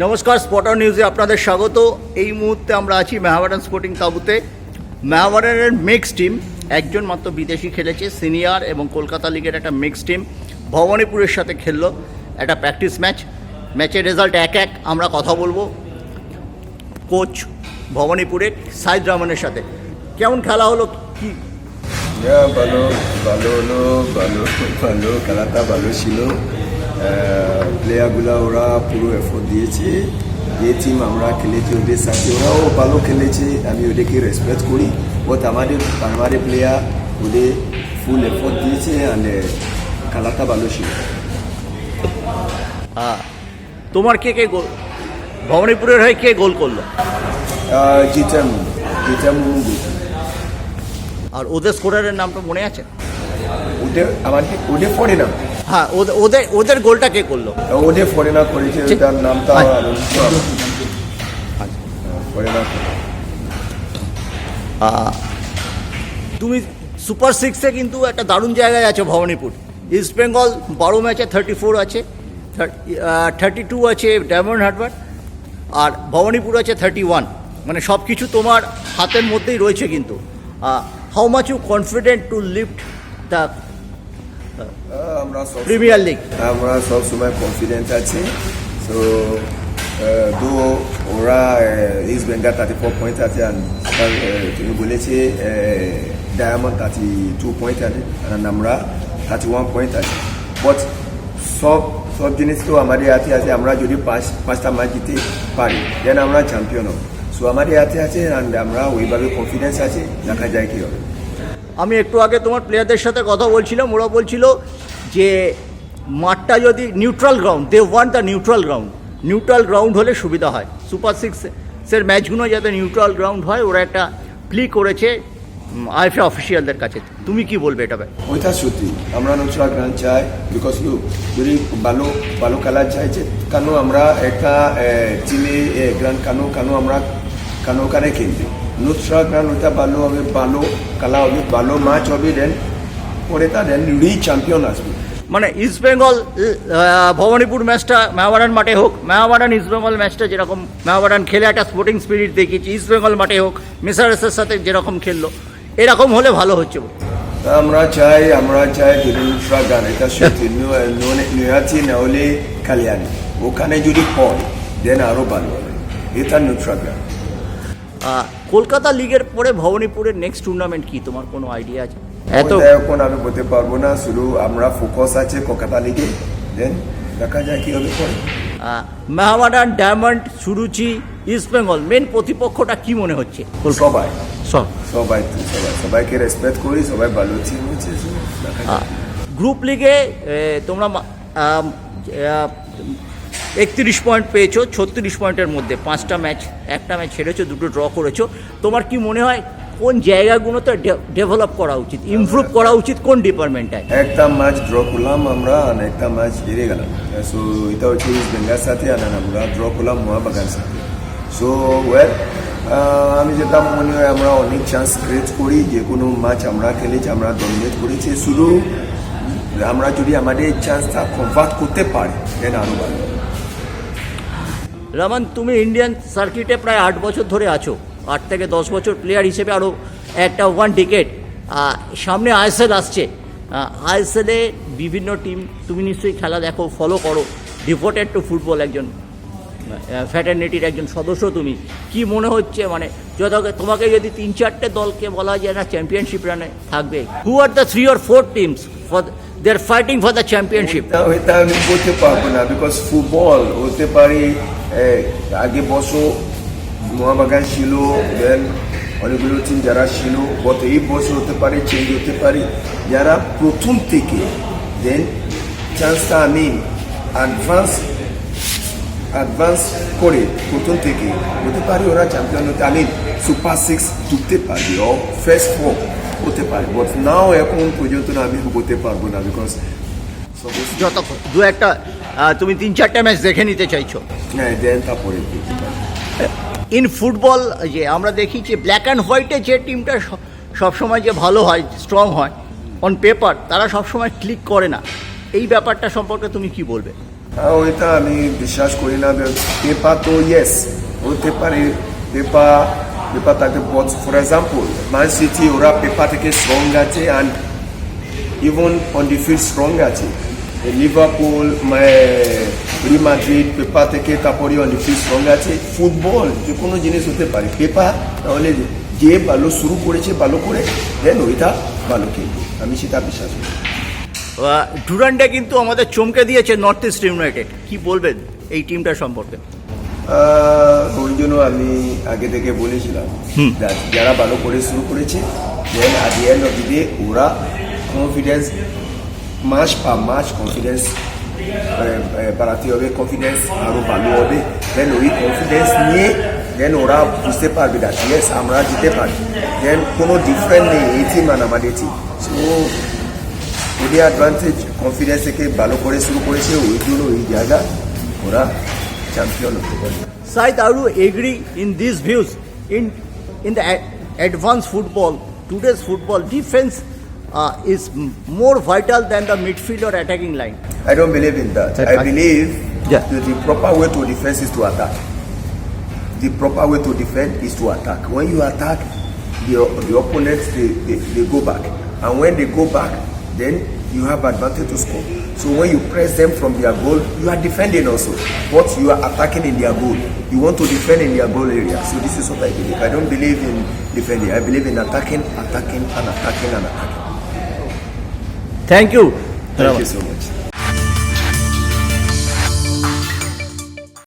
নমস্কার স্পটার নিউজে আপনাদের স্বাগত। এই মুহূর্তে আমরা আছি মেহাবাডান স্পোর্টিং তাবুতে মেহাবাডানের মিক্স টিম একজন মাত্র বিদেশি খেলেছে সিনিয়র এবং কলকাতা লিগের একটা মিক্স টিম ভবানীপুরের সাথে খেললো। একটা প্র্যাকটিস ম্যাচ ম্যাচের রেজাল্ট এক এক, আমরা কথা বলব কোচ ভবানীপুরের সাইদ রহমানের সাথে। কেমন খেলা হলো, কি? ভালো ভালো হলো, ভালো ভালো খেলাটা ভালো ছিল। প্লেয়ারগুলো ওরা পুরো এফোর্ট দিয়েছে। যে টিম আমরা খেলেছি ওদের সাথে ওরাও ভালো খেলেছে আমি ওদেরকে রেসপেক্ট করি। বাট আমাদের আমাদের প্লেয়ার ওদের ফুল এফোর্ট দিয়েছে অ্যান্ড খেলাটা ভালো ছিল। আহ, তোমার কে কে গোল ভবানীপুরের হয়ে কে গোল করল? জিতাম জিতাম আর ওদের স্কোরারের নামটা মনে আছে? ওদের আমাদের ওদের হ্যাঁ ওদের ওদের গোলটা কে করল? ওদের ফোরে না করেছে। ওটার নামটা আচ্ছা। তুমি সুপার সিক্সে কিন্তু একটা দারুণ জায়গায় আছে ভবানীপুর। ইস্ট বেঙ্গল বারো ম্যাচে থার্টি ফোর আছে থার্টি টু আছে ডায়মন্ড হারবার আর ভবানীপুর আছে থার্টি ওয়ান মানে সব কিছু তোমার হাতের মধ্যেই রয়েছে কিন্তু। How much you confident to lift the আমরা প্রিমিয়ার লিগ আমরা সব সময় কনফিডেন্স আছে। সো দু ওরা East Bengal thirty four point আছে তুমি বলেছে ডায়মন্ড থার্টি টু পয়েন্ট আছে আর আমরা থার্টি ওয়ান পয়েন্ট আছে। বাট সব সব জিনিস তো আমাদের হাতে আছে। আমরা যদি পাঁচ পাঁচটা ম্যাচ জিতে পারি দেন আমরা চ্যাম্পিয়ন হব। সো আমাদের হাতে আছে আমরা ওইভাবে কনফিডেন্স আছে দেখা যায় কি হবে। আমি একটু আগে তোমার প্লেয়ারদের সাথে কথা বলছিলাম, ওরা বলছিল যে মাঠটা যদি neutral ground they want the neutral ground neutral ground হলে সুবিধা হয়। সুপার সিক্সের ম্যাচগুলো যাতে নিউট্রাল গ্রাউন্ড হয়, ওরা একটা প্লি করেছে আইএফএ অফিসিয়ালদের কাছে। তুমি কি বলবে এটা? ব্যাপারে? ওইটা সত্যি। আমরা নতুন গ্রান চাই বিকজ লু যদি ভালো ভালো খেলা চাইছে কেন আমরা একটা টিমে গ্রান কেন কেন আমরা, কেন ওখানে খেলতে? গ্রান ওইটা ভালো হবে ভালো খেলা হবে ভালো ম্যাচ হবে দেন পরে তা দেন রি চ্যাম্পিয়ন আসবে মানে ইস্ট বেঙ্গল ভবানীপুর ম্যাচটা মেহাবাডান মাঠে হোক মেহাবাডান ইস্ট বেঙ্গল ম্যাচটা যেরকম মেহাবাডান খেলে একটা স্পোর্টিং স্পিরিট দেখিয়েছি ইস্ট বেঙ্গল মাঠে হোক মেসারেসের সাথে যেরকম খেললো এরকম হলে ভালো হচ্ছে আমরা চাই আমরা চাই যদি নুসরা গ্রান এটা সত্যি নিয়াচি না হলে কালিয়ানি ওখানে যদি হয় দেন আরও ভালো হবে এটা নুসরা আহ, কলকাতা লিগের পরে ভবানীপুরের নেক্সট টুর্নামেন্ট কি? তোমার কোনো আইডিয়া আছে? এত এখন আমি বলতে পারব না শুধু আমরা ফোকাস আছে কলকাতা লিগে। দেন দেখা যায় কি হবে পরে। Mohammedan Diamond Suruchi East Bengal main প্রতিপক্ষটা কি মনে হচ্ছে? সবাই। সব। সবাই সবাই। সবাইকে রেসপেক্ট করি সবাই ভালো টিম হচ্ছে। গ্রুপ লিগে তোমরা একত্রিশ পয়েন্ট পেয়েছ, ছত্রিশ পয়েন্টের মধ্যে। পাঁচটা ম্যাচ, একটা ম্যাচ হেরেছো, দুটো ড্র করেছ। তোমার কি মনে হয়, কোন জায়গাগুলোতে ডেভেলপ করা উচিত ইমপ্রুভ করা উচিত, কোন ডিপার্টমেন্টটায়? একটা ম্যাচ ড্র করলাম আমরা, আর একটা ম্যাচ হেরে গেলাম। সো এটা হচ্ছে ইস্ট সাথে, আর আমরা ড্র করলাম মহাবাগান সাথে। সো ওয়েল আমি যেটা মনে হয়, আমরা অনেক চান্স ক্রিয়েট করি, যে কোনো ম্যাচ আমরা খেলেছি, আমরা ডমিনেট করেছি। শুধু আমরা যদি আমাদের চান্সটা কনভার্ট করতে পারি দেন আরও ভালো। রমান, তুমি ইন্ডিয়ান সার্কিটে প্রায় আট বছর ধরে আছো। আট থেকে দশ বছর প্লেয়ার হিসেবে আরও একটা ওয়ান টিকেট সামনে আইএসএল আসছে। আইএসএলে বিভিন্ন টিম তুমি নিশ্চয়ই খেলা দেখো ফলো করো। ডিভোটেড টু ফুটবল একজন ফ্যাটার্নিটির একজন সদস্য তুমি। কি মনে হচ্ছে মানে যত তোমাকে যদি তিন চারটে দলকে বলা হয় যে না চ্যাম্পিয়নশিপ রানে থাকবে। Who are the three or four teams for fighting for the championship ওইটা ওইটা আমি বলতে পারব না বিকজ ফুটবল হতে পারে আগে বছর মহাবাগান ছিল দেন অনেকগুলো টিম যারা ছিল, গত এই বছর হতে পারে চেঞ্জ হতে পারে, যারা প্রথম থেকে দেন চান্সটা আমি অ্যাডভান্স অ্যাডভান্স করে প্রথম থেকে, হতে পারে ওরা চ্যাম্পিয়ন হতে আমি সুপার সিক্স ঢুকতে পারবি ও ফার্স্ট ফোর হতে পারে বাট নাও এখন পর্যন্ত না আমি হতে পারব না বিকজ যত দু একটা তুমি তিন চারটে ম্যাচ দেখে নিতে চাইছো। হ্যাঁ দেন তারপরে ইন ফুটবল যে আমরা দেখি যে ব্ল্যাক অ্যান্ড হোয়াইটে যে টিমটা সবসময় যে ভালো হয় স্ট্রং হয় অন পেপার তারা সবসময় ক্লিক করে না। এই ব্যাপারটা সম্পর্কে তুমি কি বলবে? ওইটা আমি বিশ্বাস করি না পেপার তো ইয়েস হতে পারে পেপার পেপার থাকে ফর এক্সাম্পল মান সিটি ওরা পেপার থেকে স্ট্রং আছে and even on the field strong আছে লিভারপুল রি মাদ্রিদ পেপার থেকে তারপরে অন দি ফিল্ড স্ট্রং আছে ফুটবল যে কোনো জিনিস হতে পারে পেপার তাহলে যে ভালো শুরু করেছে ভালো করে দেন ওইটা ভালো খেলবে আমি সেটা বিশ্বাস করি ডুরান্ডে কিন্তু আমাদের চমকে দিয়েছে নর্থ ইস্ট ইউনাইটেড কি বলবেন? এই টিমটা সম্পর্কে। ওই জন্য আমি আগে থেকে বলেছিলাম যারা ভালো করে শুরু করেছে দেন of the day ওরা কনফিডেন্স মাস পা মাস কনফিডেন্স বাড়াতে হবে কনফিডেন্স আরও ভালো হবে। দেন ওই কনফিডেন্স নিয়ে দেন ওরা বুঝতে পারবে that yes আমরা জিতে পারি। দেন কোনো ডিফারেন্ট নেই এই টিম আর আমাদের টিম সো ওদের অ্যাডভান্টেজ কনফিডেন্স থেকে ভালো করে শুরু করেছে ওই জন্য ওই জায়গা ওরা champion of the world. Said, I agree in these views. In, in the advanced football, today's football, defense uh, is more vital than the midfield or attacking line. I don't believe in that. I, believe yeah. that the proper way to defense is to attack. The proper way to defend is to attack. When you attack, the, the opponents, they, they, they go back. And when they go back, then you have advantage to score. So when you press them from their goal, you are defending also. But you are attacking in their goal. You want to defend in their goal area. So this is what I believe. I don't believe in defending. I believe in attacking, attacking, and attacking and attacking. Thank you. Thank you so much.